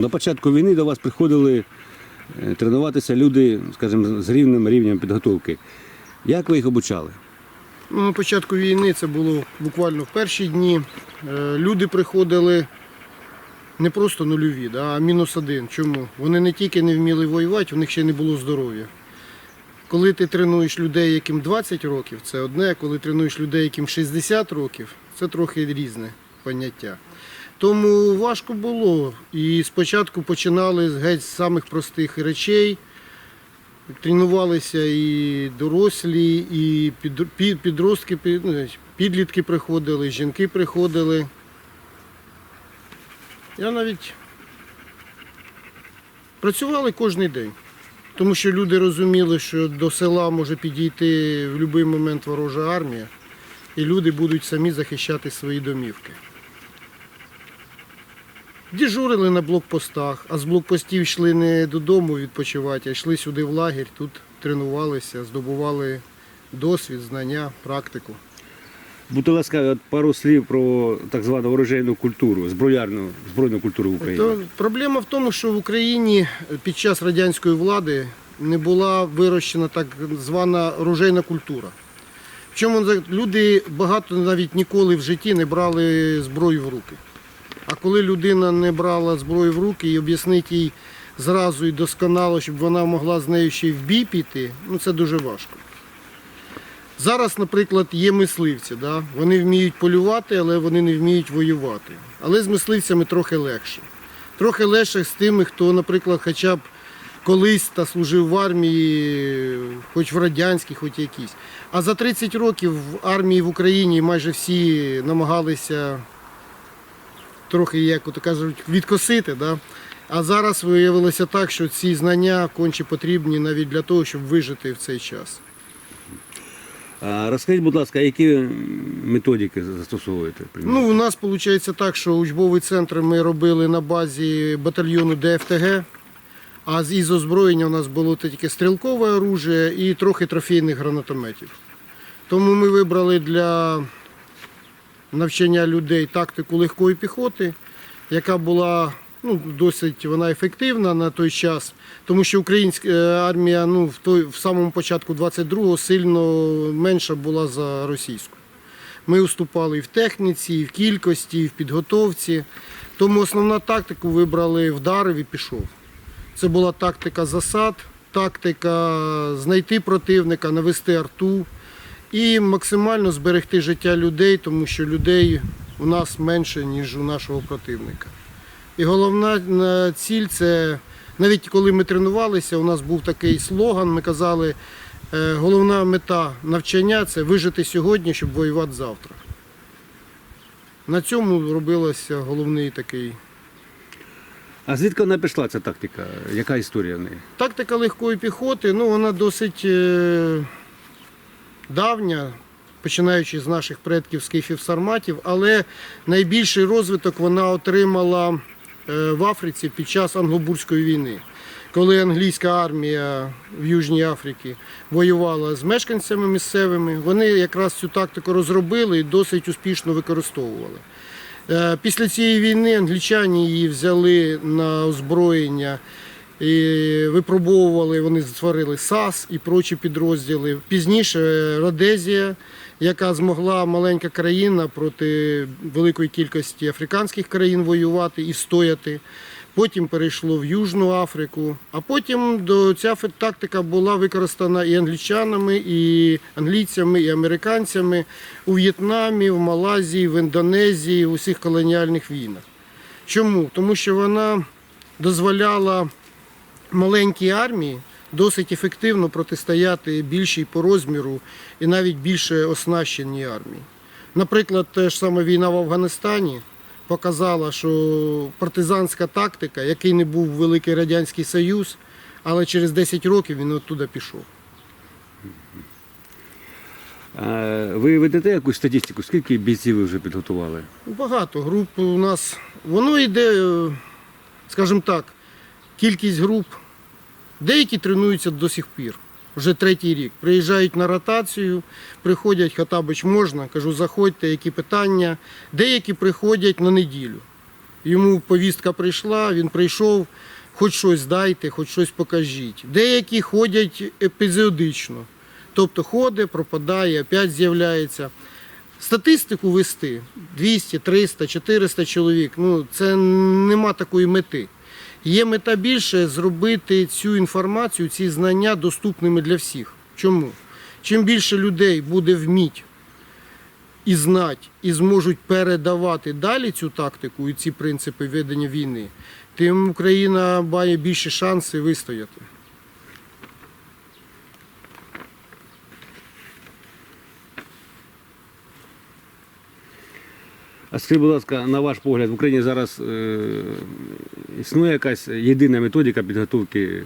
На початку війни до вас приходили е, тренуватися люди, скажімо, з рівним рівнем підготовки. Як ви їх обучали? Ну, На початку війни це було буквально в перші дні. Е, Люди приходили не просто нульові, а мінус один. Чому? Вони не тільки не вміли воювати, у них ще не було здоров'я. Коли ти тренуєш людей, яким 20 років, це одне, коли тренуєш людей, яким 60 років, це трохи різне поняття. Тому важко було. І спочатку починали геть з самих простих речей. Тренувалися і дорослі, і під- під- підростки, ну, підлітки приходили, жінки приходили. Я навіть працювали кожен день, тому що люди розуміли, що до села може підійти в будь-який момент ворожа армія, і люди будуть самі захищати свої домівки. Дежурили на блокпостах, а з блокпостів йшли не додому відпочивати, а йшли сюди в лагерь, тут тренувалися, здобували досвід, знання, практику. Будьте ласка, пару слів про так звану оружейну культуру, зброярну збройну культуру в Україні. То проблема в тому, що в Україні під час радянської влади не була вирощена так звана оружейна культура. В чому люди багато навіть ніколи в житті не брали зброю в руки. А коли людина не брала зброю в руки і об'яснити їй зразу і досконало, щоб вона могла з нею ще в бій піти, ну це дуже важко. Зараз, наприклад, є мисливці, да? вони вміють полювати, але вони не вміють воювати. Але з мисливцями трохи легше. Трохи легше з тими, хто, наприклад, хоча б колись та служив в армії, хоч в радянській, хоч якійсь. А за 30 років в армії в Україні майже всі намагалися трохи, як ото кажуть, відкосити. Да? А зараз виявилося так, що ці знання конче потрібні навіть для того, щоб вижити в цей час. А розкажіть, будь ласка, які методики застосовуєте? Ну, у нас виходить так, що учбовий центр ми робили на базі батальйону ДФТГ, а з із озброєння у нас було тільки стрілкове оружие і трохи трофейних гранатометів. Тому ми вибрали для навчання людей тактику легкої піхоти, яка була ну, досить вона ефективна на той час, тому що українська е, армія ну, в, той, в самому початку 22-го сильно менша була за російську. Ми уступали і в техніці, і в кількості, і в підготовці. Тому основну тактику вибрали вдарив і пішов. Це була тактика засад, тактика знайти противника, навести арту і максимально зберегти життя людей, тому що людей у нас менше, ніж у нашого противника. І головна ціль це, навіть коли ми тренувалися, у нас був такий слоган, ми казали, е, головна мета навчання це вижити сьогодні, щоб воювати завтра. На цьому робилося головний такий. А звідки вона пішла ця тактика? Яка історія в неї? Тактика легкої піхоти, ну вона досить е, давня, починаючи з наших предків скіфів сарматів, але найбільший розвиток вона отримала е, в Африці під час англобурської війни. Коли англійська армія в Южній Африці воювала з мешканцями місцевими, вони якраз цю тактику розробили і досить успішно використовували. Е, Після цієї війни англічані її взяли на озброєння і випробовували, вони створили САС і прочі підрозділи. Пізніше Родезія, яка змогла маленька країна проти великої кількості африканських країн воювати і стояти. Потім перейшло в Южну Африку, а потім до ця тактика була використана і англічанами, і англійцями, і американцями у В'єтнамі, в Малайзії, в Індонезії, у всіх колоніальних війнах. Чому? Тому що вона дозволяла маленькій армії досить ефективно протистояти більшій по розміру і навіть більше оснащеній армії. Наприклад, те ж саме війна в Афганістані показала, що партизанська тактика, який не був Великий Радянський Союз, але через 10 років він оттуда пішов. Ви ведете якусь статистику? Скільки бійців ви вже підготували? Багато груп у нас. Воно йде, е, скажімо так, кількість груп. Деякі тренуються до сих пір, вже третій рік. Приїжджають на ротацію, приходять, Хатабич можна, кажу, заходьте, які питання. Деякі приходять на неділю. Йому повістка прийшла, він прийшов, хоч щось дайте, хоч щось покажіть. Деякі ходять епізодично. Тобто ходить, пропадає, опять з'являється. Статистику вести 200, 300, 400 чоловік. Ну, це нема такої мети. Є мета більше зробити цю інформацію, ці знання доступними для всіх. Чому? Чим більше людей буде вміть і знати, і зможуть передавати далі цю тактику і ці принципи ведення війни, тим Україна має більше шанси вистояти. А скажіть, будь ласка, на ваш погляд, в Україні зараз е, існує якась єдина методика підготовки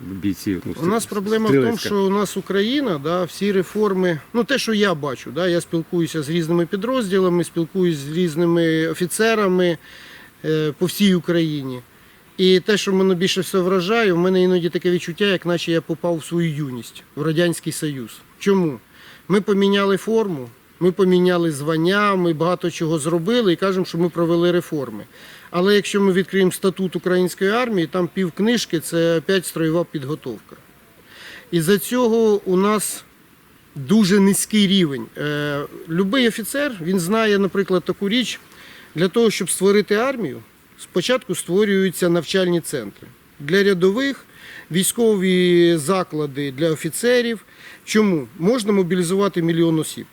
бійців? Ну, У нас проблема в тому, стрілецька? що у нас Україна, да, всі реформи, ну те, що я бачу, да, я спілкуюся з різними підрозділами, спілкуюся з різними офіцерами е, по всій Україні. І те, що мене більше все вражає, в мене іноді таке відчуття, як наче я попав в свою юність в Радянський Союз. Чому? Ми поміняли форму, ми поміняли звання, ми багато чого зробили і кажемо, що ми провели реформи. Але якщо ми відкриємо статут української армії, там пів книжки це опять строєва підготовка. І за цього у нас дуже низький рівень. Е, Любий офіцер він знає, наприклад, таку річ, для того, щоб створити армію, спочатку створюються навчальні центри для рядових, військові заклади для офіцерів. Чому? Можна мобілізувати мільйон осіб.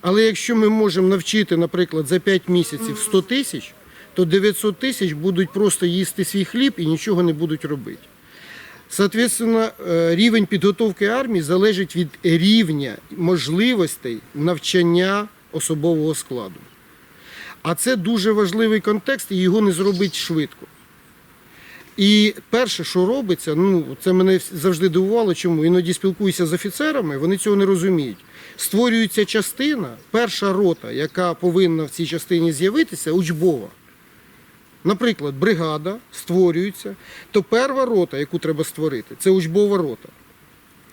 Але якщо ми можемо навчити, наприклад, за 5 місяців 100 тисяч, то 900 тисяч будуть просто їсти свій хліб і нічого не будуть робити. Соответственно, е, рівень підготовки армії залежить від рівня можливостей навчання особового складу. А це дуже важливий контекст, і його не зробить швидко. І перше, що робиться, ну це мене завжди дивувало, чому іноді спілкуюся з офіцерами, вони цього не розуміють. Створюється частина, перша рота, яка повинна в цій частині з'явитися, учбова. Наприклад, бригада створюється, то перша рота, яку треба створити, це учбова рота.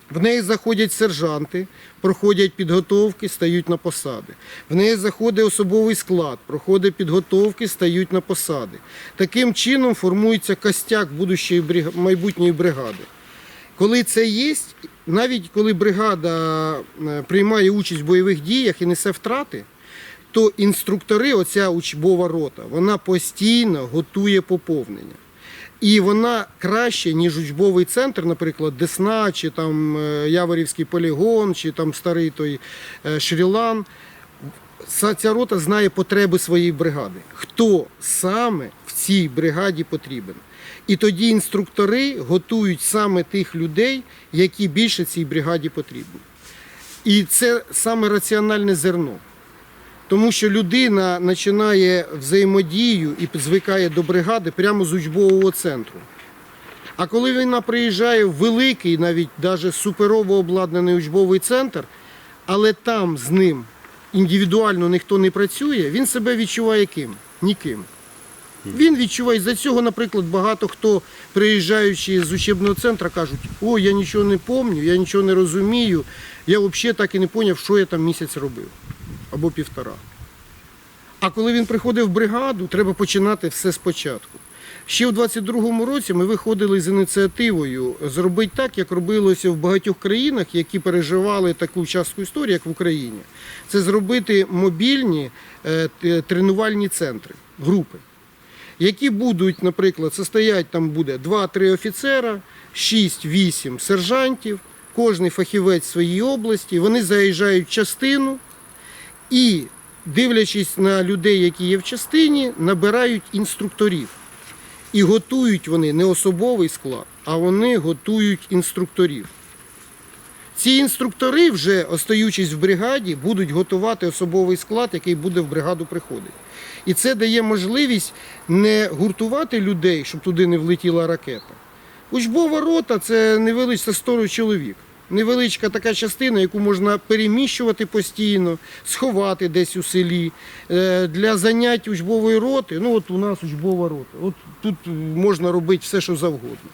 В неї заходять сержанти, проходять підготовки, стають на посади. В неї заходить особовий склад, проходить підготовки, стають на посади. Таким чином формується костяк будущої майбутньої бригади. Коли це є, навіть коли бригада е, приймає участь в бойових діях і несе втрати, то інструктори, оця учбова рота, вона постійно готує поповнення. І вона краще, ніж учбовий центр, наприклад, Десна, чи там е, Яворівський полігон, чи там старий той е, Шрілан. Ця- Ця рота знає потреби своєї бригади. Хто саме в цій бригаді потрібен. І тоді інструктори готують саме тих людей, які більше цій бригаді потрібні. І це саме раціональне зерно. Тому що людина починає взаємодію і звикає до бригади прямо з учбового центру. А коли вона приїжджає в великий, навіть навіть суперово обладнаний учбовий центр, але там з ним індивідуально ніхто не працює, він себе відчуває ким? Ніким. Він відчуває, за цього, наприклад, багато хто, приїжджаючи з учебного центру, кажуть, о, я нічого не пам'ятаю, я нічого не розумію, я взагалі так і не зрозумів, що я там місяць робив або півтора. А коли він приходив в бригаду, треба починати все спочатку. Ще в 22-му році ми виходили з ініціативою зробити так, як робилося в багатьох країнах, які переживали таку частку історії, як в Україні. Це зробити мобільні е, тренувальні центри, групи, які будуть, наприклад, состоять там буде 2-3 офіцера, 6-8 сержантів, кожний фахівець своїй області. Вони заїжджають частину і, дивлячись на людей, які є в частині, набирають інструкторів. І готують вони не особовий склад, а вони готують інструкторів. Ці інструктори, вже остаючись в бригаді, будуть готувати особовий склад, який буде в бригаду приходити. І це дає можливість не гуртувати людей, щоб туди не влетіла ракета. Учбова рота це невеличка 100 чоловік. Невеличка така частина, яку можна переміщувати постійно, сховати десь у селі. Е, Для занять учбової роти, ну от у нас учбова рота. От тут можна робити все, що завгодно.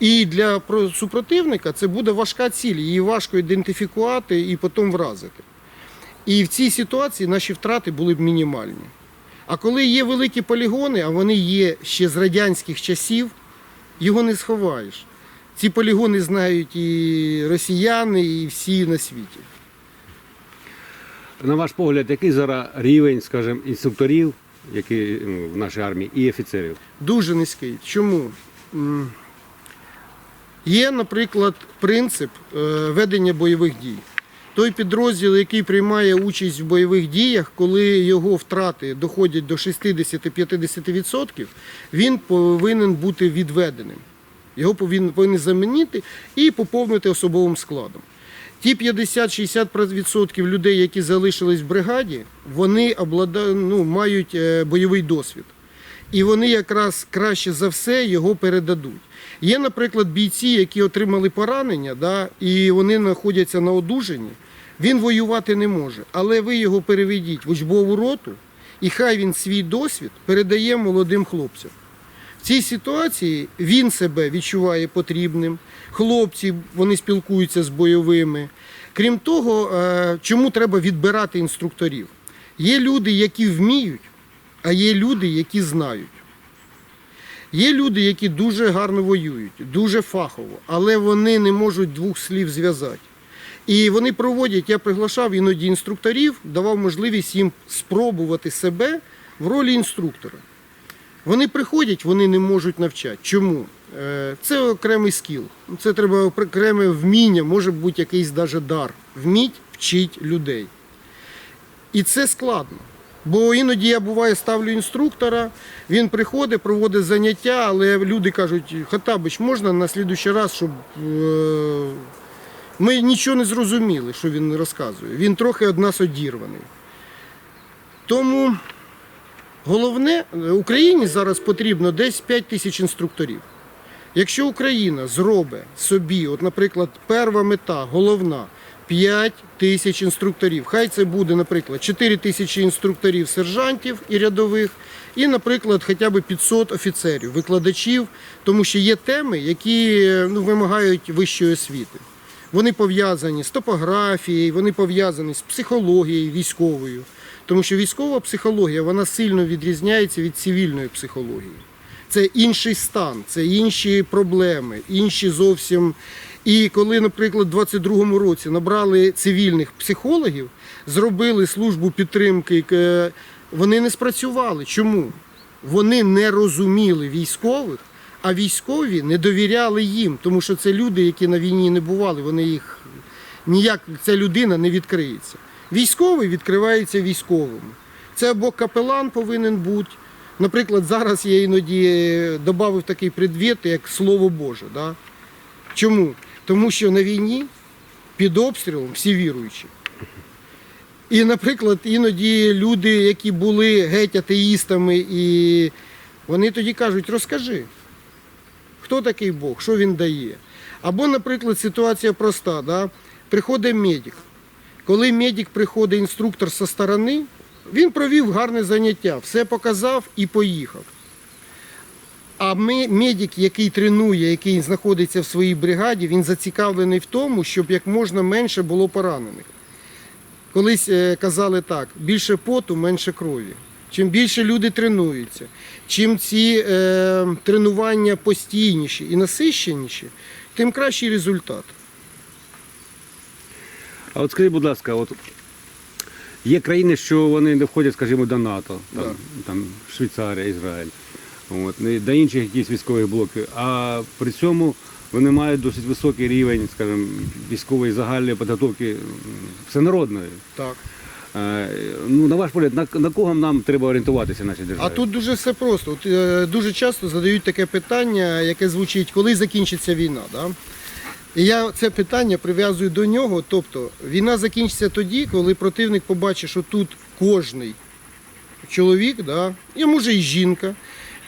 І для супротивника це буде важка ціль, її важко ідентифікувати і потім вразити. І в цій ситуації наші втрати були б мінімальні. А коли є великі полігони, а вони є ще з радянських часів, його не сховаєш. Ці полігони знають і росіяни, і всі на світі. На ваш погляд, який зараз рівень, скажімо, інструкторів, які ну, в нашій армії, і офіцерів? Дуже низький. Чому? Є, наприклад, принцип е, ведення бойових дій. Той підрозділ, який приймає участь в бойових діях, коли його втрати доходять до 60-50%, він повинен бути відведеним. Його повинен замінити і поповнити особовим складом. Ті 50-60% людей, які залишились в бригаді, вони ну, мають е, бойовий досвід. І вони якраз краще за все його передадуть. Є, наприклад, бійці, які отримали поранення, да, і вони знаходяться на одужанні. Він воювати не може, але ви його переведіть в учбову роту, і хай він свій досвід передає молодим хлопцям. Цій ситуації він себе відчуває потрібним, хлопці вони спілкуються з бойовими. Крім того, е, чому треба відбирати інструкторів? Є люди, які вміють, а є люди, які знають. Є люди, які дуже гарно воюють, дуже фахово, але вони не можуть двох слів зв'язати. І вони проводять, я приглашав іноді інструкторів, давав можливість їм спробувати себе в ролі інструктора. Вони приходять, вони не можуть навчати. Чому? Е, Це окремий скіл. Це треба окреме вміння, може бути якийсь даже дар. Вміть вчить людей. І це складно. Бо іноді я буває ставлю інструктора, він приходить, проводить заняття, але люди кажуть, Хатабич, можна на слідуючий раз, щоб е, ми нічого не зрозуміли, що він розказує. Він трохи від нас одірваний. Тому головне, е, Україні зараз потрібно десь 5 тисяч інструкторів. Якщо Україна зробить собі, от, наприклад, перша мета, головна 5 тисяч інструкторів. Хай це буде, наприклад, 4 тисячі інструкторів, сержантів і рядових, і, наприклад, хоча б 500 офіцерів, викладачів, тому що є теми, які ну, вимагають вищої освіти. Вони пов'язані з топографією, вони пов'язані з психологією військовою. Тому що військова психологія вона сильно відрізняється від цивільної психології. Це інший стан, це інші проблеми, інші зовсім. І коли, наприклад, у 22-му році набрали цивільних психологів, зробили службу підтримки, е, вони не спрацювали. Чому? Вони не розуміли військових, а військові не довіряли їм, тому що це люди, які на війні не бували, вони їх ніяк ця людина не відкриється. Військовий відкривається військовим. Це або капелан повинен бути. Наприклад, зараз я іноді додав такий предмет, як Слово Боже. Да? Чому? Тому що на війні під обстрілом всі віруючі. І, наприклад, іноді люди, які були геть атеїстами, і вони тоді кажуть, розкажи, хто такий Бог, що він дає. Або, наприклад, ситуація проста. Да? Приходить медик. Коли медик приходить інструктор зі сторони, він провів гарне заняття, все показав і поїхав. А медик, який тренує, який знаходиться в своїй бригаді, він зацікавлений в тому, щоб як можна менше було поранених. Колись е, казали так: більше поту, менше крові. Чим більше люди тренуються, чим ці е, тренування постійніші і насищеніші, тим кращий результат. А от скажіть, будь ласка, от є країни, що вони не входять, скажімо, до НАТО, там, Да. там Швейцарія, Ізраїль, от, до інших якихось військових блоків, а при цьому вони мають досить високий рівень, скажімо, військової загальної підготовки всенародної. Так. Е, Ну, на ваш погляд, на, на кого нам треба орієнтуватися в нашій державі? А тут дуже все просто. От, е, дуже часто задають таке питання, яке звучить, коли закінчиться війна. Да? І я це питання прив'язую до нього. Тобто війна закінчиться тоді, коли противник побачить, що тут кожний чоловік, да, і може і жінка,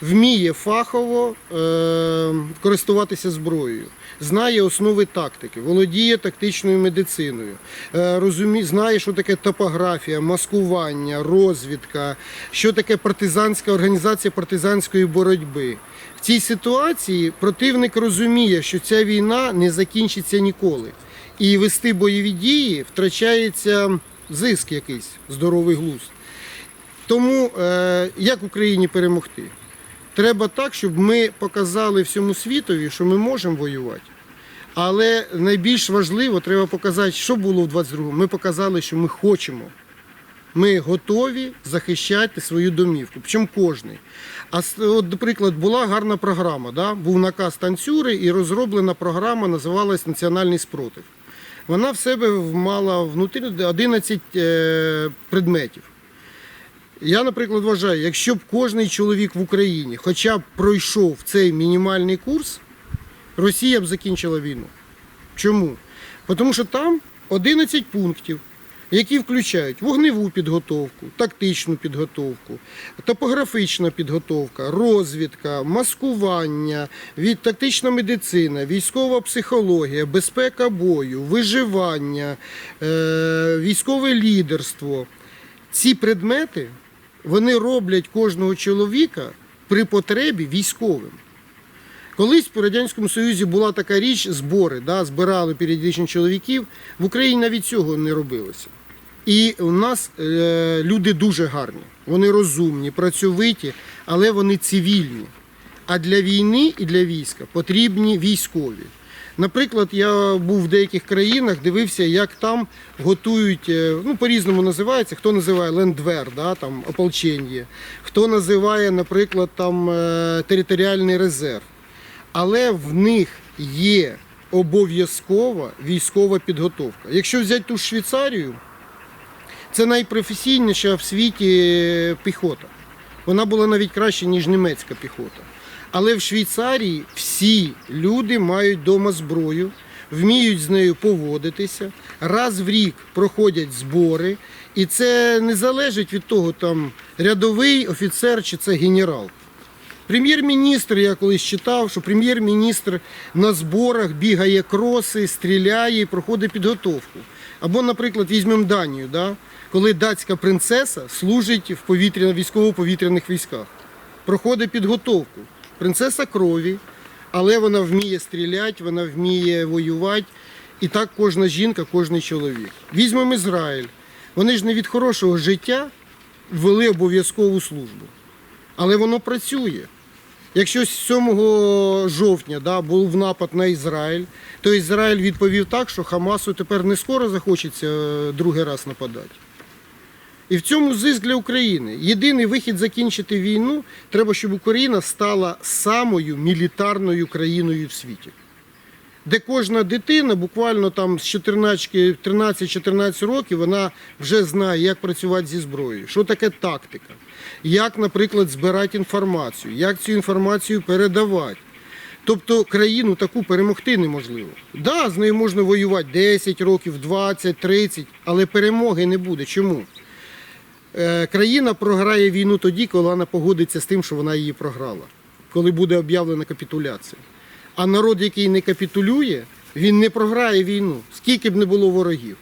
вміє фахово е, користуватися зброєю, знає основи тактики, володіє тактичною медициною, е, розумі, знає, що таке топографія, маскування, розвідка, що таке партизанська організація партизанської боротьби. В цій ситуації противник розуміє, що ця війна не закінчиться ніколи. І вести бойові дії втрачається зиск якийсь, здоровий глузд. Тому е, як Україні перемогти? Треба так, щоб ми показали всьому світові, що ми можемо воювати. Але найбільш важливо, треба показати, що було в 22-му. Ми показали, що ми хочемо. Ми готові захищати свою домівку. Причому кожний. А от, наприклад, була гарна програма. Да? Був наказ танцюри і розроблена програма, називалась Національний спротив. Вона в себе мала внутрі 11 е, предметів. Я, наприклад, вважаю, якщо б кожний чоловік в Україні хоча б пройшов цей мінімальний курс, Росія б закінчила війну. Чому? Тому що там 11 пунктів, які включають вогневу підготовку, тактичну підготовку, топографічна підготовка, розвідка, маскування, від тактична медицина, військова психологія, безпека бою, виживання, е, військове лідерство. Ці предмети вони роблять кожного чоловіка при потребі військовим. Колись по Радянському Союзі була така річ збори, да, збирали періодично чоловіків. В Україні навіть цього не робилося. І у нас е, люди дуже гарні, вони розумні, працьовиті, але вони цивільні. А для війни і для війська потрібні військові. Наприклад, я був в деяких країнах, дивився, як там готують, е, ну по-різному називається, хто називає лендвер, да, там ополчення, хто називає, наприклад, там е, територіальний резерв. Але в них є обов'язкова військова підготовка. Якщо взяти ту ж Швейцарію, це найпрофесійніша в світі піхота. Вона була навіть краще, ніж німецька піхота. Але в Швейцарії всі люди мають вдома зброю, вміють з нею поводитися, раз в рік проходять збори, і це не залежить від того, там рядовий офіцер чи це генерал. Прем'єр-міністр, я колись читав, що прем'єр-міністр на зборах бігає кроси, стріляє і проходить підготовку. Або, наприклад, візьмемо Данію, да? коли датська принцеса служить в військово-повітряних військах, проходить підготовку. Принцеса крові, але вона вміє стріляти, вона вміє воювати. І так кожна жінка, кожен чоловік. Візьмемо Ізраїль. Вони ж не від хорошого життя ввели обов'язкову службу. Але воно працює. Якщо 7 жовтня да, був напад на Ізраїль, то Ізраїль відповів так, що Хамасу тепер не скоро захочеться е, другий раз нападати. І в цьому зиск для України. Єдиний вихід закінчити війну треба, щоб Україна стала самою мілітарною країною в світі. Де кожна дитина буквально там з 14 13-14 років вона вже знає, як працювати зі зброєю, що таке тактика, як, наприклад, збирати інформацію, як цю інформацію передавати. Тобто країну таку перемогти неможливо. Да, з нею можна воювати 10 років, 20, 30, але перемоги не буде. Чому? Е, Країна програє війну тоді, коли вона погодиться з тим, що вона її програла, коли буде об'явлена капітуляція. А народ, який не капітулює, він не програє війну, скільки б не було ворогів.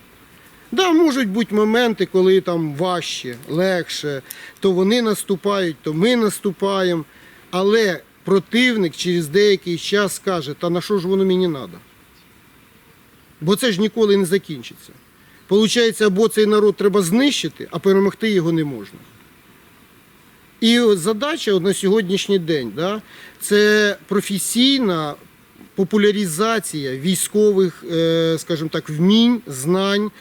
Да, можуть бути моменти, коли там важче, легше, то вони наступають, то ми наступаємо. Але противник через деякий час скаже, та на що ж воно мені треба? Бо це ж ніколи не закінчиться. Получається, або цей народ треба знищити, а перемогти його не можна. І задача на сьогоднішній день да, це професійна популяризація військових, е, скажімо так, вмінь, знань,